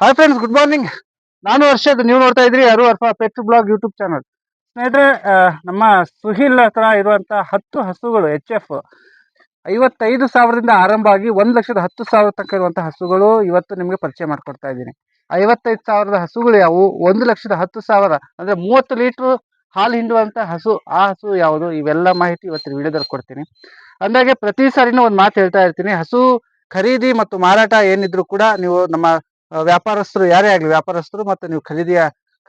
Hi friends good morning ನಾನು ಹರ್ಷದ್, ನೀವು ನೋಡ್ತಾ ಇದ್ರಿ ಅರು ಅರ್ಫ ಪೆಟ್ ಬ್ಲಾಗ್ ಯೂಟ್ಯೂಬ್ ಚಾನಲ್ ಸ್ನೇಹಿತರೆ ನಮ್ಮ ಸುಹಿಲ್ ಹತ್ರ ಇರುವಂತ ಹತ್ತು ಹಸುಗಳು ಎಚ್ ಎಫ್ ಐವತ್ತೈದು ಸಾವಿರದಿಂದ ಆರಂಭ ಆಗಿ ಒಂದು ಲಕ್ಷದ ಹತ್ತು ಸಾವಿರ ತನಕ ಇರುವಂತಹ ಹಸುಗಳು ಇವತ್ತು ನಿಮಗೆ ಪರಿಚಯ ಮಾಡಿಕೊಡ್ತಾ ಇದ್ದೀನಿ. ಐವತ್ತೈದು ಸಾವಿರದ ಹಸುಗಳು ಯಾವುವು? ಒಂದು ಲಕ್ಷದ ಹತ್ತು ಸಾವಿರ, ಅಂದ್ರೆ ಮೂವತ್ತು ಲೀಟರ್ ಹಾಲು ಹಿಂಡುವಂತ ಹಸು, ಆ ಹಸು ಯಾವುದು? ಇವೆಲ್ಲ ಮಾಹಿತಿ ಇವತ್ತಿನ ವಿಡಿಯೋದಲ್ಲಿ ಕೊಡ್ತೀನಿ. ಅಂದಾಗೆ ಪ್ರತಿ ಸಾರಿನೂ ಒಂದು ಮಾತು ಹೇಳ್ತಾ ಇರ್ತೀನಿ. ಹಸು ಖರೀದಿ ಮತ್ತು ಮಾರಾಟ ಏನಿದ್ರು ಕೂಡ ನೀವು ನಮ್ಮ ವ್ಯಾಪಾರಸ್ಥರು ಯಾರೇ ಆಗಲಿ, ವ್ಯಾಪಾರಸ್ಥರು ಮತ್ತು ನೀವು ಖರೀದಿಯ,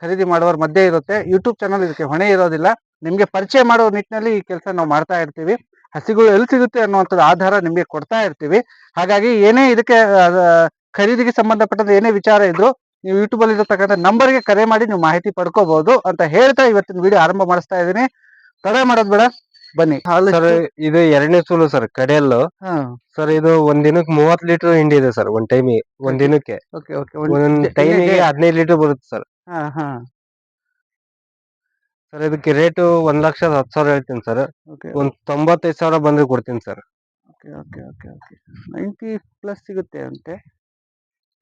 ಖರೀದಿ ಮಾಡುವವರ ಮಧ್ಯೆ ಇರುತ್ತೆ. ಯೂಟ್ಯೂಬ್ ಚಾನಲ್ ಇದಕ್ಕೆ ಹೊಣೆ ಇರೋದಿಲ್ಲ. ನಿಮಗೆ ಪರಿಚಯ ಮಾಡೋ ನಿಟ್ಟಿನಲ್ಲಿ ಈ ಕೆಲಸ ನಾವು ಮಾಡ್ತಾ ಇರ್ತೀವಿ. ಹಸಿಗಳು ಎಲ್ಲಿ ಸಿಗುತ್ತೆ ಅನ್ನುವಂಥದ್ದು ಆಧಾರ ನಿಮಗೆ ಕೊಡ್ತಾ ಇರ್ತೀವಿ. ಹಾಗಾಗಿ ಏನೇ ಇದಕ್ಕೆ ಖರೀದಿಗೆ ಸಂಬಂಧಪಟ್ಟಂತ ಏನೇ ವಿಚಾರ ಇದ್ರು ನೀವು ಯೂಟ್ಯೂಬ್ ಅಲ್ಲಿ ಇರತಕ್ಕಂಥ ನಂಬರ್ಗೆ ಕರೆ ಮಾಡಿ ನೀವು ಮಾಹಿತಿ ಪಡ್ಕೋಬಹುದು ಅಂತ ಹೇಳ್ತಾ ಇವತ್ತಿನ ವಿಡಿಯೋ ಆರಂಭ ಮಾಡಿಸ್ತಾ ಇದ್ದೀನಿ. ತಡ ಮಾಡೋದು ಬೇಡ. ಬನ್ನಿ. ಹಾಲು ಸರ್ ಇದು ಎರಡನೇ ಸೂಲು ಸರ್ ಕಡೆಯಲ್ಲು. ಹಾ. ಸರ್ ಇದು ಒಂದ್ ದಿನಕ್ಕೆ ಮೂವತ್ ಲೀಟರ್ ಹಿಂಡಿ ಇದೆ ಸರ್ ಒಂದ್ ಟೈಮ್ ಒಂದ್ ದಿನಕ್ಕೆ. Okay okay. ಒಂದ್ ಟೈಮಿಗೆ ಹದಿನೈದು ಲೀಟರ್ ಬರುತ್ತೆ ಸರ್. ಹಾ ಹಾ. ಸರ್ ಇದಕ್ಕೆ ರೇಟು ಒಂದ್ ಲಕ್ಷದ ಹತ್ತು ಸಾವಿರ ಹೇಳ್ತೀನಿ ಸರ್. ಓಕೆ. ಒಂದ್ ತೊಂಬತ್ತೈದು ಸಾವಿರ ಬಂದ್ರೆ ಕೊಡ್ತೀನಿ sir. Okay okay okay okay. Ninety plus ಸಿಗುತ್ತೆ ಅಂತೆ?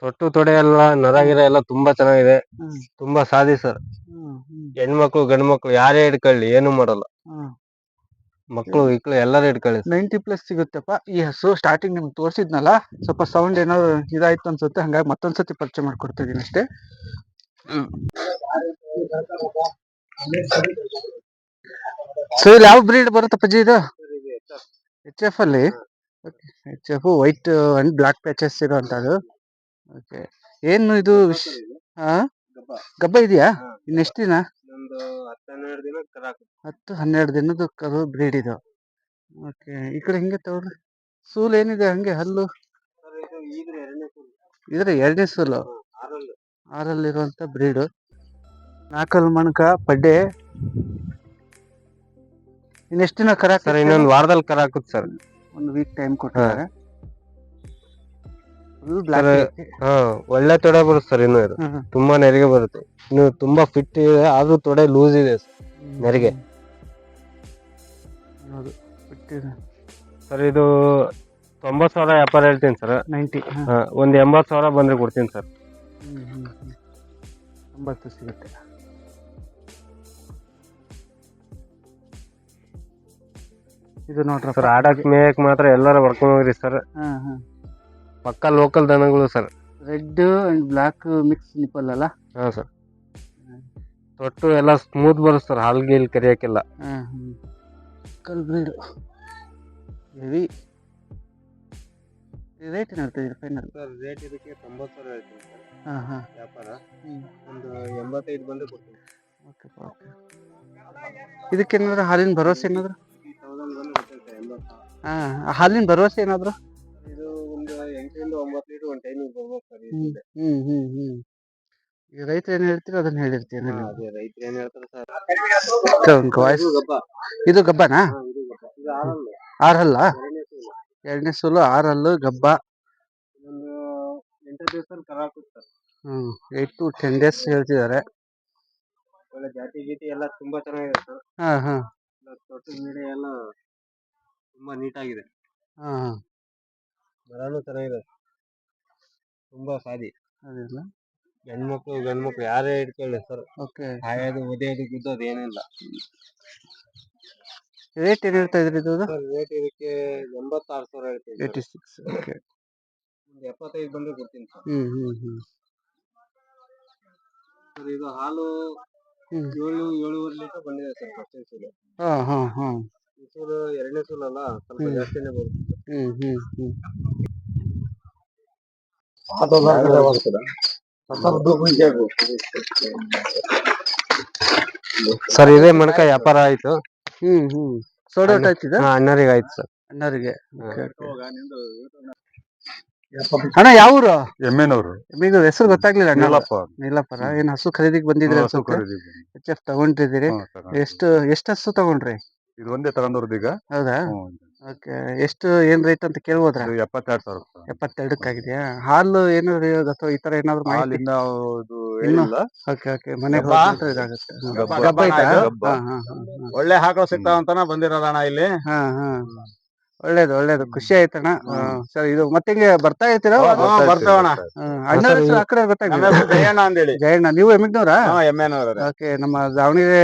ತೊಟ್ಟು ತೊಡೆ ಎಲ್ಲ ನರಗಿರ ಎಲ್ಲ ತುಂಬಾ ಚೆನ್ನಾಗಿದೆ. ಹ್ಮ್. ತುಂಬಾ ಸಾಧಿ ಸರ್. ಹ್ಮ್ ಹ್ಮ್. ಹೆಣ್ಮಕ್ಳು ಗಂಡ್ಮಕ್ಳು ಯಾರೇ ಹಿಡ್ಕೊಳ್ಳಿ ಏನು ಮಾಡಲ್ಲ. ಹ್ಮ್. ಮಕ್ಳು ಇಕ್ಳು ಎಲ್ಲರೂ ಇಟ್ಕೊಳ್ಳಿ. ನೈಂಟಿ ಪ್ಲಸ್ ಸಿಗುತ್ತಪ್ಪ. ಈ ಹಸು ಸ್ಟಾರ್ಟಿಂಗ್ ನಿಮ್ಗೆ ತೋರಿಸಿದ್ನಲ್ಲ ಸ್ವಲ್ಪ ಸೌಂಡ್ ಏನಾದ್ರು ಇದಾಯ್ತು ಅನ್ಸುತ್ತೆ ಹಂಗಾಗಿ ಮತ್ತೊಂದ್ಸತಿ ಪರಿಚಯ ಮಾಡ್ಕೊಡ್ತಿದ್ದೀನಿ ಅಷ್ಟೇ. ಸೊ ಇಲ್ಲಿ ಯಾವ ಬ್ರೀಡ್ ಬರುತ್ತಪ್ಪಾಜಿ ಇದು? ಎಚ್ ಎಫ್ ಅಲ್ಲಿ? H F white and black patches ಇರುವಂತದ್ದು ಓಕೆ ಏನು ಇದು ಹಾ ಗಬ್ಬ ಇದೆಯಾ. ಇನ್ನೆಷ್ಟು ದಿನ? ಹನ್ನೆರಡು ದಿನ. ಹತ್ತು ಹನ್ನೆರಡು ದಿನದ ಕರು ಬ್ರೀಡ್ ಇದು. ಓಕೆ ಈ ಕಡೆ ಹಿಂಗೆ ತಗೊಳ್ರಿ ಸೂಲ್ ಏನಿದೆ ಹಂಗೆ ಹಲ್ಲು? ಸರ್ ಇದು ಈಗ್ಲೇ ಎರಡನೇ ಸೂಲು. ಇದ್ರೆ ಎರಡನೇ ಸೂಲು? ಆರಲ್ಲಿ. ಆರಲ್ಲಿರುವಂಥ ಆರಲ್ಲಿರುವಂತ ಬ್ರೀಡ್ ನಾಲ್ಕಲ್ ಮಣಕ ಪಡ್ಡೆ. ಇನ್ನೆಷ್ಟು ದಿನ ಕರ ಸರ್ ಇನ್ನೊಂದು ವಾರದಲ್ಲಿ ಕರ ಹಾಕುತ್ತೆ ಸರ್. ಒಂದು ವೀಕ್ ಟೈಮ್ ಕೊಟ್ಟಿದ್ದಾರೆ. ಫುಲ್ ಸರ್ ಬ್ಲಾಕ್ ಹಾ ಒಳ್ಳೆ ತೊಡೆ ಬರುತ್ತೆ ಸರ್ ಇನ್ನು ಇದು. ತುಂಬಾ ನೆರಿಗೆ ಬರುತ್ತೆ. ಇನ್ನು ತುಂಬಾ ಫಿಟ್ ಇದೆ ಆದ್ರೂ ತೊಡೆ ಲೂಸ್ ಇದೆ ನೆರಿಗೆ. ಹೌದು ಬಿಟ್ಟಿದೆ. ಸರ್ ಇದು ತೊಂಬತ್ತು ಸಾವಿರ ವ್ಯಾಪಾರ ಹೇಳ್ತೀನಿ ಸರ್. ನೈಂಟಿ ಒಂದು ಎಂಬತ್ತು ಸಾವಿರ ಬಂದರೆ ಕೊಡ್ತೀನಿ ಸರ್. ಒಂಬತ್ತು ಸಿಗುತ್ತೆ. ಇದು ನೋಡ್ರಿ ಸರ್ ಆಡಕ್ ಮೇಯಕ್ ಮಾತ್ರ ಎಲ್ಲರೂ ಬರ್ಕೊಂಡು ಹೋಗ್ರಿ ಸರ್. ಹಾ ಹಾ. ಪಕ್ಕ ಲೋಕಲ್ ದನಗಳು sir. Red and black mix nipple ಅಲ್ಲ ಹಾಂ ಸರ್. ತೊಟ್ಟು ಎಲ್ಲ ಸ್ಮೂತ್ ಬರುತ್ತಾರೆ ಸರ್ ಹಾಲ್ ಗೀಲ್ ಕರಿಯಕ್ಕೆಲ್ಲ. ಕಲ್ ಬ್ರೀಡ್ ಹೆವಿ ರೇಟ್ ಏನು ಹೇಳ್ತಿದ್ದೀರಿ ಫೈನಲ್ ಸರ್ ರೇಟ್ ಇದಕ್ಕೆ ತೊಂಬತ್ತು ಸಾವಿರ ಹೇಳ್ತೀನಿ ಸರ್. ಹಾಂ ಹಾಂ. ವ್ಯಾಪಾರ. ಹ್ಞೂ ಒಂದು ಎಂಬತ್ತೈದು ಬಂದ್ರೆ ಕೊಡ್ತೀನಿ. Okay okay. ಇದಕ್ಕೇನಾದ್ರು ಹಾಲಿನ ಭರವಸೆ ಏನಾದ್ರು? ತೌಸಂಡ್ ಬಂದು ಕೊಡ್ತೀನಿ ಸರ್ ಎಂಬತ್ತು ಹಾಂ ಹಾಲಿನ ಭರವಸೆ ಏನಾದ್ರು? ಇದು ಒಂದು ಎಂಟರಿಂದ ಒಂಬತ್ತು ಲೀಟ್ರ್ ಒಂದು ಟೈಮಿಗೆ ಬರ್ಬೇಕು ಸರ್ ಹ್ಞೂ ಹ್ಞೂ ಹ್ಞೂ ಈಗ ರೈತರು ಏನ್ ಹೇಳ್ತೀರ ಅದನ್ನ ಹೇಳಿರ್ತೀನಿ ಅದೇ ರೈತರು ಏನ್ ಹೇಳ್ತಾರೆ ಸರ್? ವಾಯ್ಸ್ ಇದು ಗಬ್ಬ. ಇದು ಗಬ್ಬನಾ? ಹಾ, ಇದು ಗಬ್ಬ. ಇದು ಆರಲ್ಲು. ಆರಲ್ಲ? ಎರಡನೇ ಸೂಲು. ಎರಡನೇ ಸೋಲು ಆರಲ್ಲು ಗಬ್ಬ. ಒಂದು ಎಂಟು ದಿವಸದಲ್ಲಿ ಕರ ಹಾಕುತ್ತೆ sir hmm to ten days ಹೇಳ್ತಿದ್ದಾರೆ. ಒಳ್ಳೆ ಜಾತಿ ಗೀತಿ ಎಲ್ಲ ತುಂಬಾ ಚೆನ್ನಾಗಿದೆ ಸರ್. ಹಾ ಹಾ. ತೊಟ್ಟು ಗಿಡ ಎಲ್ಲ ತುಂಬಾ ನೀಟಾಗಿದೆ. ಹಾ ಹಾ. ಮರನು ಚೆನ್ನಾಗಿದೆ. ತುಂಬಾ ಸಾದಿ. ಅದಿಲ್ಲ ಹೆಣ್ಮಕ್ಳು ಗಂಡ್ಮಕ್ಳು ಯಾರೇ ಇಟ್ಕೊಳ್ಳಿ ಸರ್. ಓಕೆ. ಹಾಯೋದು ಒದೆಯೋದು ಅದು ಏನಿಲ್ಲ. ರೇಟ್ ಏನು ಹೇಳ್ತಾ ಇದ್ರಿ ಇದು ಸರ್ ರೇಟ್ ಇದಕ್ಕೆ ಎಂಬತ್ತಾರು ಸಾವಿರ ಹೇಳ್ತೀವಿ ಏಯ್ಟಿ ಸಿಕ್ಸ್ ಓಕೆ ಒಂದು ಎಪ್ಪತ್ತೈದು ಬಂದ್ರೆ ಕೊಡ್ತೀನಿ ಸರ್. ಹ್ಞೂ ಹ್ಞೂ ಹ್ಞೂ ಸರ್ ಇದು ಹಾಲು ಹ್ಞೂ ಏಳು ಏಳುವರೆ ಲೀಟರ್ ಬಂದಿದೆ ಸರ್ ಫಸ್ಟ್ ಸೂಲು ಹಾಂ ಹಾಂ ಹಾಂ. ಈ ಸೂಲು ಎರಡನೇ ಸೂಲು ಅಲ್ಲ ಸ್ವಲ್ಪ ಹ್ಮ್. ಜಾಸ್ತಿನೇ ಬರುತ್ತೆ. ಹ್ಞೂ ಹ್ಞೂ ಹ್ಞೂ ಸರ್ ಇದೇ ಮಣಕ ವ್ಯಾಪಾರ ಆಯ್ತು. ಹ್ಮ್ ಹ್ಮ್. ಸೋಡ ಔಟ್ ಆಯ್ತಿದ? ಹಾ ಅಣ್ಣರಿಗೆ ಆಯ್ತು ಸರ್. ಅಣ್ಣರಿಗೆ ಅಣ್ಣ ಯಾವ ಊರು ಎಮ್ಮೆನವರು. ನಿಮಗೆ ಹೆಸರು ಗೊತ್ತಾಗ್ಲಿಲ್ಲ ಅಣ್ಣ. ನೀಲಪ್ಪ ನೀಲಪ್ಪರ? ಏನ್ ಹಸು ಖರೀದಿಗೆ ಬಂದಿದ್ರೆ ಹಸು ಖರೀದಿ. ಎಚ್ ಎಫ್ ತಗೊಂಡಿದ್ದೀರಿ. ಎಷ್ಟು ಎಷ್ಟು ಹಸು ತಗೊಂಡ್ರಿ? ಇದು ಒಂದೇ ತಗೊಂಡ್ರದ್ದು ಈಗ. ಹೌದಾ. ಓಕೆ. ಎಷ್ಟು ಏನ್ ರೇಟ್ ಅಂತ ಕೇಳ್ಬೋದ್ರಾ ಇದು ಎಪ್ಪತ್ತೆರಡು ಸಾವಿರ ರೂಪಾಯಿ. ಎಪ್ಪತ್ತೆರಡಕ್ಕಾಗಿದೆಯಾ ಹಾಲು ಏನಾದ್ರು ಅಥವಾ ಈ ತರ ಏನಾದ್ರು ಮಾಹಿತಿ? ಹಾಲಿಂದ ಅದು ಇನ್ನು? ಹೇಳಿಲ್ಲ ಓಕೆ ಓಕೆ. ಮನೆಗೆ ಗಬ್ಬ? ಹೋದ್ರೆ ಇದಾಗುತ್ತೆ ಹ್ಮ್. ಗಬ್ಬ. ಗಬ್ಬ ಐತಾ ಗಬ್ಬ. ಹಾ ಹಾ ಹಾ ಒಳ್ಳೆ ಹಾಕೋ ಸಿಗ್ತಾವಂತಾನ ಬಂದಿರೋದಣ್ಣ ಇಲ್ಲಿ. ಹಾ ಹಾ. ಒಳ್ಳೇದು ಒಳ್ಳೇದು. ಖುಷಿ ಆಯ್ತಣ್ಣ. ಸರ್ ಇದು ಮತ್ತೆ ಹಿಂಗೆ ಬರ್ತಾ ಇರ್ತೀರಾ? ಹಾ, ಅಣ್ಣ ಗೊತ್ತಾಗ್ಲಿಲ್ಲ. ಹೆಸರು ಜಯಣ್ಣ ಅಂತೇಳಿ ಜಯಣ್ಣ ನೀವು ಎಮ್ಮಿಗ್ನವ್ರ? ಓಕೆ ನಮ್ಮ ದಾವಣಗೆರೆ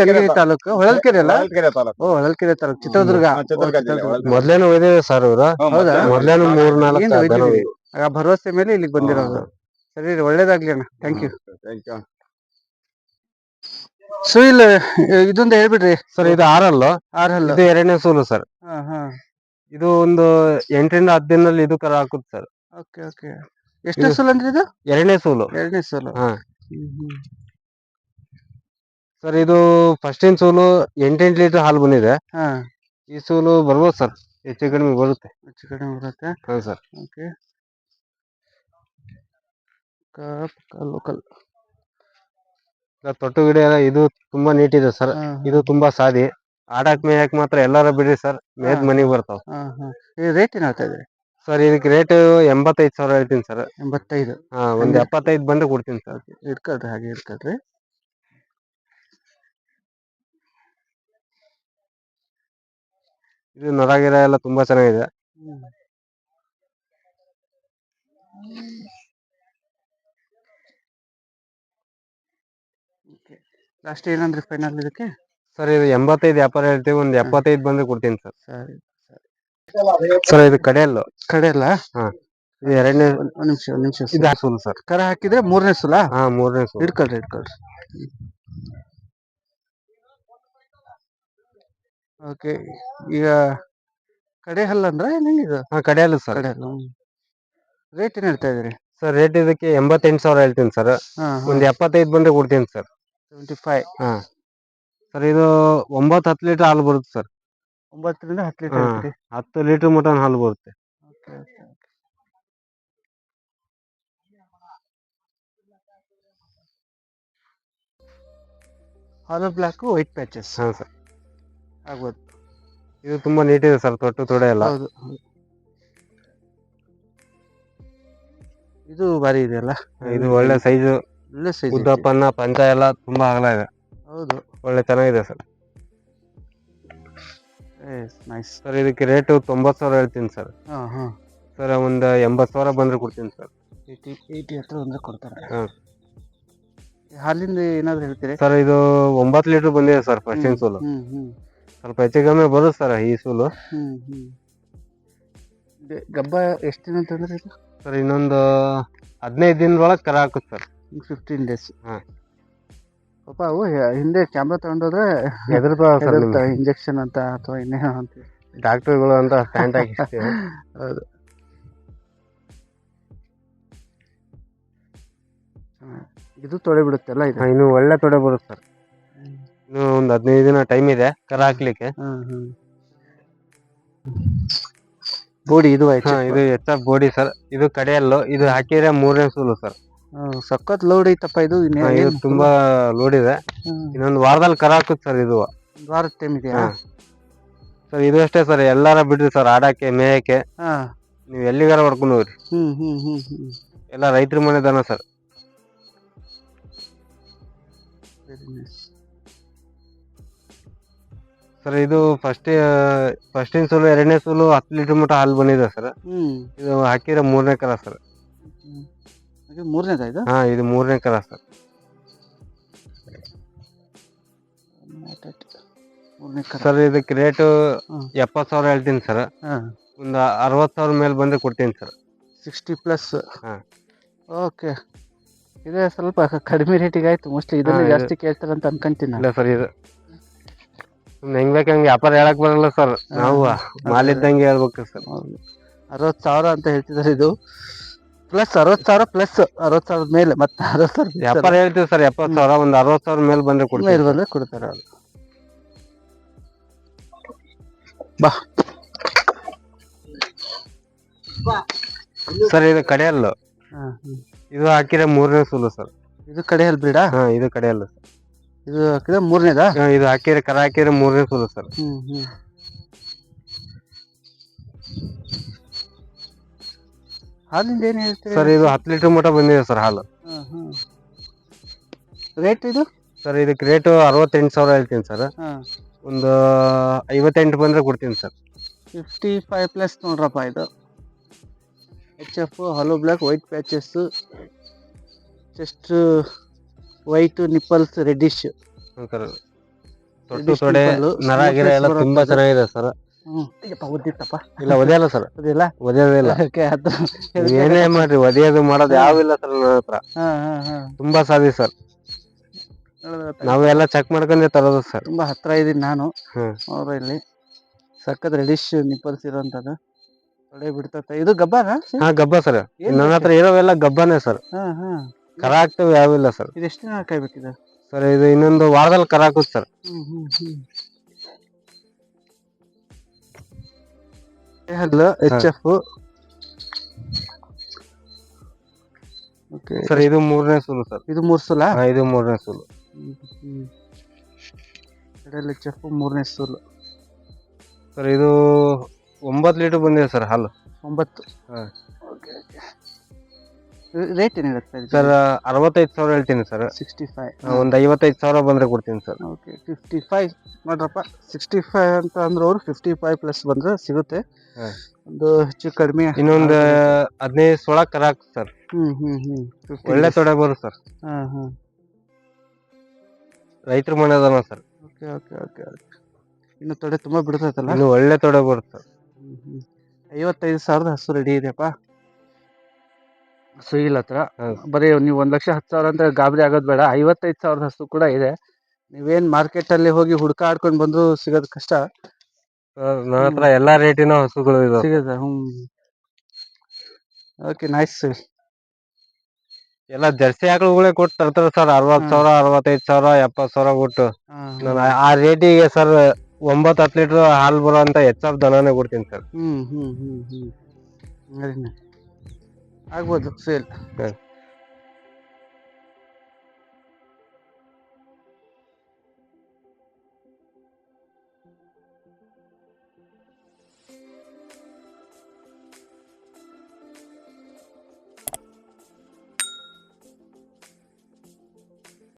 ಚನ್ನಗಿರಿ ತಾಲೂಕು ಹೊಳಲ್ಕೆರೆ ಅಲ್ಲ? ಹೊಳಲ್ಕೆರೆ ತಾಲೂಕು. ಓ ಹೊಳಲ್ಕೆರೆ ತಾಲೂಕು ಚಿತ್ರದುರ್ಗ. ಮೊದ್ಲೇನು ಒಯ್ದಿದೆ ಸರ್ ಇವ್ರು. ಹೌದಾ? ಮೊದ್ಲೇನು ಮೂರ್ ನಾಲ್ಕು. ಆ ಭರವಸೆ ಮೇಲೆ ಇಲ್ಲಿಗೆ ಬಂದಿರೋದು. ಸರಿ ಒಳ್ಳೇದಾಗ್ಲಿ ಅಣ್ಣ. Thank you Thank you. Suhil ಇದೊಂದು ಹೇಳ್ಬಿಡ್ರಿ. ಸರ್ ಇದು ಆರಲ್ಲು. ಆರ್ ಹಲ್ಲು ಇದು ಎರಡನೇ ಸೂಲು ಸರ್. ಹಾ ಹಾ. ಇದು ಒಂದು ಎಂಟರಿಂದ ಹತ್ತು ದಿನದಲ್ಲಿ ಇದು ಕರ ಹಾಕುತ್ತೆ ಸರ್. Okay okay. ಎಷ್ಟು ಸೋಲು ಅಂದ್ರೆ ಇದು? ಎರಡನೇ ಸೂಲು. ಎರಡನೇ ಸೋಲು. ಹಾ. ಸರ್ ಇದು ಫಸ್ಟಿನ ಸೂಲು ಎಂಟೆಂಟು ಲೀಟರ್ ಹಾಲು ಬಂದಿದೆ. ಹಾ. ಈ ಸೂಲು ಬರ್ಬೋದು ಸರ್. ಹೆಚ್ಚು ಕಡಿಮೆ ಬರುತ್ತೆ. ಹೆಚ್ಚು ಕಡಿಮೆ ಬರುತ್ತೆ. ಹಾಂ ಸರ್. ಓಕೆ. ಲೋಕಲ್ ತೊಟ್ಟು ಗಿಡ ಎಲ್ಲ ಇದು ತುಂಬಾ ನೀಟ್ ಇದೆ ಸರ್ ಇದು ತುಂಬಾ ಸಾದಿ. ಆಡಾಕ್ ಮೇಯಕ್ ಮಾತ್ರ ಎಲ್ಲಾರ ಬಿಡ್ರಿ ಸರ್ ಮೇದ್ ಮನೆಗೆ ಬರ್ತಾವ. ಹಾ ರೇಟ್ ಏನ್ ಹೇಳ್ತಾ ಇದ್ರಿ ಸರ್ ಇದಕ್ಕೆ ರೇಟ್ ಎಂಬತ್ತೈದು ಸಾವಿರ ಹೇಳ್ತೀನಿ ಸರ್ ಎಂಬತ್ತೈದು. ಹಾ ಒಂದ್ ಹಂಗೆ? ಎಪ್ಪತ್ತೈದು ಬಂದು ಕೊಡ್ತೀನಿ ಸರ್ ಇಟ್ಕೊಳ್ರಿ ಹಾಗೆ ಇಟ್ಕೊಳ್ರಿ. ಇದು ನರ ಗಿರ ಎಲ್ಲ ತುಂಬಾ ಚೆನ್ನಾಗಿದೆ. ಲಾಸ್ಟ್ ಏನಂದ್ರೆ ಫೈನಲ್ ಇದಕ್ಕೆ? ಸರ್ ಇದು ಎಂಬತ್ತೈದು ವ್ಯಾಪಾರ ಹೇಳ್ತೀವಿ ಒಂದು ಎಪ್ಪತ್ತೈದು ಬಂದ್ರೆ ಕೊಡ್ತೀನಿ ಸರ್. ಸರಿ ಸರ್. ಇದು ಕಡೆಯಲ್ಲು? ಕಡೆ ಅಲ್ಲ ಇದು ಎರಡನೇ ಒಂದ್ ನಿಮಿಷ ಒಂದು ನಿಮಿಷ ಇದು ಸೂಲು ಸರ್. ಕರ ಹಾಕಿದ್ರೆ ಮೂರನೇ ಸಲ? ಹಾ ಮೂರನೇ ಸಲ. ಇಟ್ಕೊಳ್ರಿ ಇಟ್ಕೊಳ್ರಿ ಓಕೆ ಈಗ ಕಡೆ ಹಲ್ಲ ಅಂದ್ರೆ ಹೆಂಗಿದು ಹಾ ಕಡೆಯಲ್ಲು ಸರ್. ಕಡೆ ಹಲ್ಲು ರೇಟ್ ಏನು ಹೇಳ್ತಾ ಇದ್ರಿ ಸರ್ ರೇಟ್ ಇದಕ್ಕೆ ಎಂಬತ್ತೆಂಟು ಸಾವಿರ ಹೇಳ್ತೀನಿ ಸರ್. ಹಾ. ಒಂದು ಎಪ್ಪತ್ತೈದು ಬಂದ್ರೆ ಕೊಡ್ತೀನಿ ಸರ್. ಸೆವೆಂಟಿ ಫೈವ್ ಹಾ. ಸರ್ ಇದು ಒಂಬತ್ತು ಹತ್ತು ಲೀಟರ್ ಹಾಲು ಬರುತ್ತೆ ಸರ್. ಒಂಬತ್ತರಿಂದ ಹತ್ತು ಹಾ. ಲೀಟರ್ ಐತ್ರಿ ಹತ್ತು ಲೀಟರ್ ಮಟನ್ ಹಾಲು ಬರುತ್ತೆ. ಓಕೆ ಬ್ಲ್ಯಾಕು ಹಾಲೋ ಬ್ಲ್ಯಾಕ್ ವೈಟ್ ಪ್ಯಾಚಸ್. ಹಾಂ ಸರ್. ಆಗ್ಬೋದು. ಇದು ತುಂಬಾ ನೀಟ್ ಇದೆ ಸರ್ ತೊಟ್ಟು ತೊಡೆ ಎಲ್ಲ. ಹೌದು ಹೌದು. ಇದು ಭಾರಿ ಇದೆಯಲ್ಲ? ಇದು ಒಳ್ಳೆ ಸೈಜು. ಒಳ್ಳೆ ಸೈಜ್ ಉದ್ದಪ್ಪನ್ನ ಪಂಚ ಎಲ್ಲ ತುಂಬಾ ಅಗಲ ಇದೆ. ಹೌದು. ಒಳ್ಳೆ ಚೆನ್ನಾಗಿದೆ ಸರ್. ನೈಸ್ ಸರ್ ಇದಕ್ಕೆ ರೇಟು ತೊಂಬತ್ತು ಸಾವಿರ ಹೇಳ್ತೀನಿ ಸರ್. ಹಾ ಹಾ. ಸರ್ ಒಂದು ಎಂಬತ್ತು ಸಾವಿರ ಬಂದ್ರೆ ಕೊಡ್ತೀನಿ ಸರ್. ಏಯ್ಟಿ ಏಯ್ಟಿ ಹತ್ರ ಅಂದ್ರೆ ಕೊಡ್ತಾರೆ. ಹಾ. ಹಾಲಿಂದ ಏನಾದರೂ ಹೇಳ್ತೀರಿ? ಸರ್ ಇದು ಒಂಬತ್ತು ಲೀಟ್ರ್ ಬಂದಿದೆ ಸರ್ ಫಸ್ಟಿನ ಸೂಲು. ಸ್ವಲ್ಪ ಹೆಚ್ಚು ಕಮ್ಮಿ ಬರುತ್ತೆ ಸರ್ ಈ ಸೂಲು. ಗಬ್ಬ ಎಷ್ಟು ದಿನ ಅಂತಂದ್ರೆ ಇದು? ಸರ್ ಇನ್ನೊಂದು ಹದಿನೈದು ದಿನದೊಳಗೆ ಕರ ಹಾಕುತ್ತೆ ಸರ್. ಫಿಫ್ಟೀನ್ ಡೇಸ್ ಹಾ. ಪಾಪ ಅವು ಹೆ- ಹಿಂದೆ ಕ್ಯಾಮ್ರಾ ತಗೊಂಡೋದ್ರೆ ಹೆದರ್ತಾವ ಸರ್ ನಿಮ್ಗೆ ಇಂಜೆಕ್ಷನ್ ಅಂತ ಅಥವಾ ಇನ್ನೇನೋ ಅಂತ. ಡಾಕ್ಟರ್ಗಳು ಅಂತ ಪ್ಯಾಂಟ್ ಹಾಕಿರ್ತೀವಿ ಹೌದು. ಇದು ತೊಡೆ ಬಿಡುತ್ತಲ್ಲ ಇದು? ಹಾ, ಇನ್ನು ಒಳ್ಳೆ ತೊಡೆ ಬರುತ್ತೆ ಸರ್. ಇನ್ನು ಒಂದು ಹದಿನೈದು ದಿನ ಟೈಮ್ ಇದೆ ಕರ ಹಾಕ್ಲಿಕ್ಕೆ. ಹ್ಮ್ ಹ್ಮ್. ಬೋಡಿ ಇದು ಹಾ ಆಯ್ತು ಇದು ಎಚ್ ಬೋಡಿ ಸರ್. ಇದು ಕಡೆಯಲ್ಲೋ ಇದು ಹಾಕಿದ್ರೆ ಮೂರನೇ ಸೂಲು ಸರ್. ಸಖತ್ ಲೋಡ್ ಐತಪ್ಪ ಇದು ಇನ್ನೇ- ಹಾ, ಇದು ಏನು? ತುಂಬಾ ಲೋಡ್ ಇದೆ ಹ್ಮ್. ಇನ್ನೊಂದು ವಾರದಲ್ಲಿ ಕರ ಹಾಕುತ್ತೆ ಸರ್ ಇದು ಒಂದ್ ವಾರದ ಟೈಮ್ ಇದೆಯಾ ಹಾ. ಸರ್ ಇದು ಅಷ್ಟೇ ಸರ್ ಎಲ್ಲಾರ ಬಿಡ್ರಿ ಸರ್ ಆಡಕ್ಕೆ ಮೇಯಕ್ಕೆ ಹಾ ನೀವು ಎಲ್ಲಿಗಾರ ಹೊಡ್ಕೊಂಡು ಹೋಗ್ರಿ ಹ್ಮ್ ಹ್ಮ್ ಹ್ಮ್ ಹ್ಮ್ ಎಲ್ಲ ರೈತರ ಮನೆ ದನ ಸರ್. ಸರ್ ಇದು ಫಸ್ಟ್ ಫಸ್ಟಿನ ಸೂಲು ಎರಡನೇ ಸೂಲು ಹತ್ತು ಲೀಟರ್ ಮಟ್ಟ ಹಾಲು ಬಂದಿದೆ ಸರ್ ಹ್ಮ್ ಇದು ಹಾಕಿದ್ರೆ ಮೂರನೇ ಕರ ಸರ್ ಹ್ಮ್. ಇದು ಮೂರನೇದ ಇದು? ಹಾ ಇದು ಮೂರನೇ ಕರ ಸರ್ ಮೂರನೇ ಸರ್ ಇದಕ್ಕೆ ರೇಟು. ಎಪ್ಪತ್ತು ಸಾವಿರ ಹೇಳ್ತೀನಿ ಸರ್ ಹಾಂ. ಒಂದು ಅರವತ್ತು ಸಾವಿರ ಮೇಲೆ ಬಂದ್ರೆ ಕೊಡ್ತೀನಿ ಸರ್ ಸಿಕ್ಸ್ಟಿ ಪ್ಲಸ್ ಹಾ. ಓಕೆ ಇದೇ ಸ್ವಲ್ಪ ಕಡಿಮೆ ರೇಟಿಗೆ ಆಯ್ತು. ಮೋಸ್ಟ್ಲಿ ಇದನ್ನು ಹಾ, ಇದು- ಜಾಸ್ತಿ ಕೇಳ್ತಾರೆ ಅಂತ ಅನ್ಕೊಂತೀನಿ ನಾನು. ಇಲ್ಲ ಸರ್ ಇದು ಸುಮ್ನೆ ಹೆಂಗ್ ಬೇಕು ಹಂಗೆ ವ್ಯಾಪಾರ ಹೇಳಕ್ ಬರಲ್ಲ ಸರ್ ನಾವು ಮಾಲಿದ್ದಂಗೆ ಹೇಳ್ಬೇಕು ಸರ್ ಹೌದು. ಅರವತ್ತು ಸಾವಿರ ಅಂತ ಹೇಳ್ತಿದ್ದಾರೆ ಇದು. ಪ್ಲಸ್ ಅರವತ್ತು ಸಾವಿರ ಪ್ಲಸ್ ಅರವತ್ತು ಸಾವಿರದ ಮೇಲೆ ಮತ್ತೆ ಅರವತ್ತು ಸಾವಿರ ವ್ಯಾಪಾರ ಹೇಳ್ತೀವಿ ಸರ್ ಎಪ್ಪತ್ತು ಸಾವಿರ ಒಂದು ಅರವತ್ತು ಸಾವಿರ ಮೇಲೆ ಬಂದ್ರೆ. ಕೊಡ್ತೀವಿ. ಬಂದರೆ ಕೊಡ್ತಾರೆ ಅವ್ರು. ಬಾ. ಸರ್ ಇದು ಕಡೆಯಲ್ಲ ಇದು ಹಾಕಿದ್ರೆ ಮೂರನೇ ಸೂಲು ಸರ್. ಇದು ಕಡೆ ಹಲ್ ಬ್ರೀಡಾ ಹಾ ಇದು ಕಡೆಯಲ್ಲ ಇದು ಹಾಕಿದ್ರೆ ಮೂರನೇದಾ? ಹಾ, ಇದು ಹಾಕಿದ್ರೆ ಕರ ಹಾಕಿದ್ರೆ ಮೂರನೇ ಸೂಲು ಸರ್. ಹ್ಮ್ ಹ್ಮ್. ಹಾಲಿಂದ ಏನು ಹೇಳ್ತೀರಿ? ಸರ್ ಇದು ಹತ್ತು ಲೀಟರ್ ಮಟ್ಟ ಬಂದಿದೆ ಸರ್ ಹಾಲು. ರೇಟ್ ಇದು? ಸರ್ ಇದಕ್ಕೆ ರೇಟು ಅರವತ್ತೆಂಟು ಸಾವಿರ ಹೇಳ್ತೀನಿ ಸರ್. ಹಾ. ಒಂದು ಐವತ್ತೆಂಟು ಬಂದರೆ ಕೊಡ್ತೀನಿ ಸರ್. ಫಿಫ್ಟಿ ಫೈವ್ ಪ್ಲಸ್ ನೋಡ್ರಪ್ಪ ಇದು. H F hello black white patches chest white nipples reddish sir. ತೊಟ್ಟು ತೊಡೆ ನರ ಗಿರ ಎಲ್ಲ ತುಂಬಾ ಚೆನ್ನಾಗಿದೆ ಸರ್. ಹ್ಞೂ ಓದಿತ್ತಪ್ಪ ಇಲ್ಲ ಒದೆಯಲ್ಲ ಸರ್. ಅದಿಲ್ಲ ಒದೆಯೋದಿಲ್ಲ ಓಕೆ ಅದು ಏನೇ ಮಾಡ್ರಿ ಒದೆಯೋದು ಮಾಡೋದು ಯಾವಿಲ್ಲ ಸರ್ ನನ್ನ ಹತ್ರ. ಹಾಂ ಹಾಂ ಹಾಂ. ತುಂಬಾ ಸಾಧಿ ಸರ್. ನಾವೆಲ್ಲ ಚೆಕ್ ಮಾಡ್ಕೊಂಡೆ ತರೋದು ಸರ್. ತುಂಬ ಹತ್ರ ಇದ್ದೀನಿ ನಾನು. ಹ್ಮ್. ಅವ್ರ ಇಲ್ಲಿ. ಸಖತ್ ರೆಡಿಶ್ ನಿಪ್ಪಲ್ಸ್ ಇರೋಂಥದ್ದು ಒಳ್ಳೆ ಬಿಡ್ತತೆ ಇದು ಗಬ್ಬಾನ? ಹಾ ಗಬ್ಬ ಸರ್. ನನ್ನ ಹತ್ರ ಇರೋವೆಲ್ಲ ಗಬ್ಬನೇ ಸರ್. ಹಾಂ ಹಾಂ. ಕರ ಆಗ್ತವೆ ಯಾವಿಲ್ಲ ಸರ್. ಇದು ಎಷ್ಟು ದಿನ ಕಾಯ್ಬೇಕಿದೆ ಸರ್ ಇದು ಇನ್ನೊಂದು ವಾರದಲ್ಲಿ ಕರ ಸರ್. ಹ್ಮ್ ಹ್ಮ್ ಹ್ಮ್. ಹಲ್ಲು ಎಚ್ ಎಫ್ ಓಕೆ ಸರ್ ಇದು ಮೂರನೇ ಸೂಲು ಸರ್ ಇದು ಮೂರು ಸಲ ಇದು ಮೂರನೇ ಸೂಲು ಎರಡಲ್ಲಿ ಎಚ್ ಎಫ್ ಮೂರನೇ ಸೂಲು ಸರ್ ಇದು ಒಂಬತ್ತು ಲೀಟರ್ ಬಂದಿದೆ ಸರ್ ಹಾಲು. ಒಂಬತ್ತು. ಹಾಂ. ಓಕೆ ಓಕೆ ರೇಟ್ ಏನಿರುತ್ತೆ ಸರ್ ಅರವತ್ತೈದು ಸಾವಿರ ಹೇಳ್ತೀನಿ ಸರ್. ಸಿಕ್ಸ್ಟಿ ಫೈವ್ ಒಂದು ಐವತ್ತೈದು ಸಾವಿರ ಬಂದರೆ ಕೊಡ್ತೀನಿ ಸರ್. ಓಕೆ ಫಿಫ್ಟಿ ಫೈವ್ ನೋಡ್ರಪ್ಪ ಸಿಕ್ಸ್ಟಿ ಫೈವ್ ಅಂತ ಅಂದ್ರೆ ಅವರು ಫಿಫ್ಟಿ ಫೈವ್ ಪ್ಲಸ್ ಬಂದರೆ ಸಿಗುತ್ತೆ. ಒಂದು ಹೆಚ್ಚು ಕಡಿಮೆ ಇನ್ನೊಂದು ಹದಿನೈದು ಸೊಳ ಕರ ಹಾಕ್ತು ಸರ್. ಹ್ಮ್ ಹ್ಮ್ ಹ್ಮ್. ಒಳ್ಳೆ ತೊಡೆ ಬರುತ್ತೆ ಸರ್. ಹಾಂ ಹಾಂ. ರೈತರ ಮನೆ ಅದಾನ sir. Okay okay okay okay ಇನ್ನು ತೊಡೆ ತುಂಬ ಬಿಡ್ತೈತಲ್ಲ? ಇನ್ನು ಒಳ್ಳೆ ತೊಡೆ ಬರುತ್ತೆ ಸರ್. ಹ್ಞೂ. ಐವತ್ತೈದು ಸಾವಿರದ ಹಸು ರೆಡಿ ಇದೆಯಪ್ಪ. ಸುಯಿಲ್ ಹತ್ರ. ಬರೀ ನೀವು ಒಂದು ಲಕ್ಷ ಹತ್ತು ಸಾವಿರ ಅಂತ ಗಾಬರಿ ಆಗೋದು ಬೇಡ. ಐವತ್ತೈದು ಸಾವಿರದ ಹಸು ಕೂಡ ಇದೆ. ನೀವೇನು ಮಾರ್ಕೆಟಲ್ಲಿ ಹೋಗಿ ಹುಡ್ಕಾಡ್ಕೊಂಡು ಬಂದರೂ ಸಿಗೋದು ಕಷ್ಟ. ನನ್ನ ಹತ್ರ ಎಲ್ಲಾ ರೇಟಿನ ಹಸುಗಳು ಇದಾವೆ. ಸಿಗುತ್ತೆ ಹ್ಞೂ ಓಕೆ ನೈಸ್. ಎಲ್ಲ ಜರ್ಸಿ ಆಕಳುಗಳೇ ಕೊಟ್ಟು ತರ್ತಾರೆ ಸರ್. ಅರವತ್ತು. ಸಾವಿರ ಅರವತ್ತೈದು ಸಾವಿರ ಎಪ್ಪತ್ತು ಸಾವಿರ ಕೊಟ್ಟು. ನಾನು ಆ- ರೇಟಿಗೆ ಸರ್ ಒಂಬತ್ತು ಹತ್ತು ಲೀಟರ್ ಹಾಲು ಬರೋ ಅಂತ ಹೆಚ್ಚಾಪ್ ದನನೇ ಕೊಡ್ತೀನಿ ಸರ್. ಹ್ಞೂ ಹ್ಞೂ ಹ್ಞೂ ಹ್ಞೂ ಸರಿನೆ ಆಗ್ಬೋದು